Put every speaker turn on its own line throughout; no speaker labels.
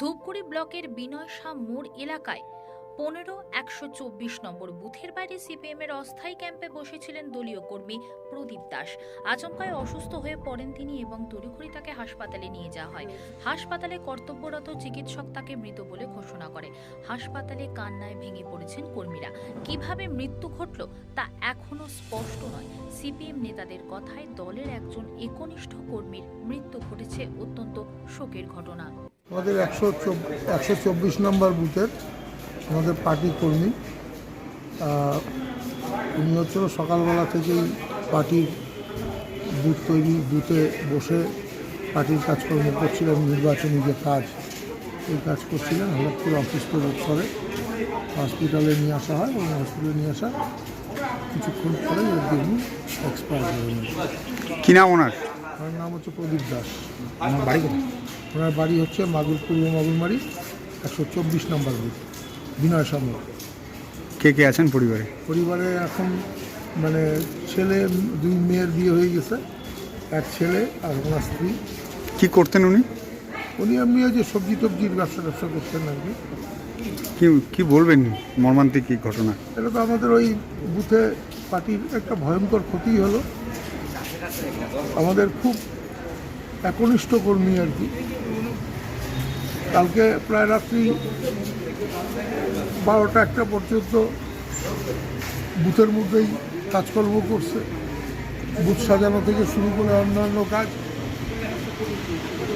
ধূপগুড়ি ব্লকের বিনয় শাহ মোড় এলাকায় পনেরো একশো চব্বিশ নম্বর বুথের বাইরে সিপিএম এর অস্থায়ী ক্যাম্পে বসেছিলেন দলীয় কর্মী প্রদীপ দাস। আচমকায় অসুস্থ হয়ে পড়েন তিনি এবং তড়িঘড়ি তাকে হাসপাতালে নিয়ে যাওয়া হয়। হাসপাতালে কর্তব্যরত চিকিৎসক তাকে মৃত বলে ঘোষণা করে। হাসপাতালে কান্নায় ভেঙে পড়েছেন কর্মীরা। কীভাবে মৃত্যু ঘটল তা এখনও স্পষ্ট নয়। সিপিএম নেতাদের কথায় দলের একজন একনিষ্ঠ কর্মীর মৃত্যু ঘটেছে অত্যন্ত শোকের ঘটনা।
আমাদের একশো একশো চব্বিশ নম্বর বুথের আমাদের পার্টি কর্মী উনি হচ্ছিল সকালবেলা থেকেই পার্টির বুথ তৈরি বুথে বসে পার্টির কাজকর্ম করছিলেন নির্বাচনী যে কাজ এই কাজ করছিলেন। হঠাৎ করে অসুস্থ বোধ করে হসপিটালে নিয়ে আসা হয় এবং হসপিটালে নিয়ে আসা কিছুক্ষণ পরে তিনি এক্সপায়ার করেন
কি নাম ওনার?
ওনার নাম হচ্ছে প্রদীপ দাস। আমার বাড়ি ওনার বাড়ি হচ্ছে মাগুর পূর্ব মাগুরমারি একশো চব্বিশ নম্বর বুথ বিনয় সামনে।
কে কে আছেন পরিবারে?
পরিবারে এখন মানে ছেলে দুই মেয়ের বিয়ে হয়ে গেছে এক ছেলে আর ওনার স্ত্রী।
কি করতেন উনি?
উনি এমনি ওই যে সবজি টবজির ব্যবসা ব্যবসা করছেন আর কি।
কি কি বলবেন মর্মান্তিক কি ঘটনা?
এটা তো আমাদের ওই বুথে পার্টির একটা ভয়ঙ্কর ক্ষতি হলো। আমাদের খুব একনিষ্ঠ কর্মী আর কি। কালকে প্রায় রাত্রি বারোটা একটা পর্যন্ত বুথের মধ্যেই কাজকর্ম করছে। বুথ সাজানো থেকে শুরু করে অন্যান্য কাজ।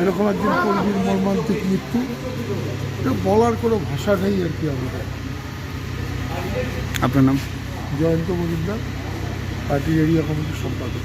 এরকম একজন কর্মীর মর্মান্তিক মৃত্যু। এটা বলার কোনো ভাষা নেই আর কি আমাদের।
আপনার নাম?
জয়ন্ত মজুমদার পার্টির এরিয়া কমিটির সম্পাদক।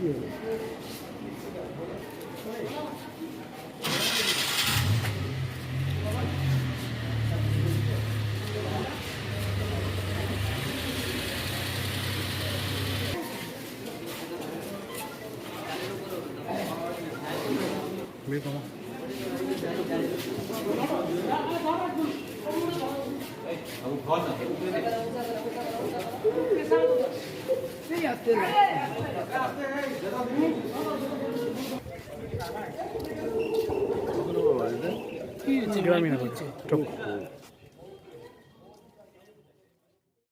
C'est bon, c'est. গ্রামীণ হচ্ছে।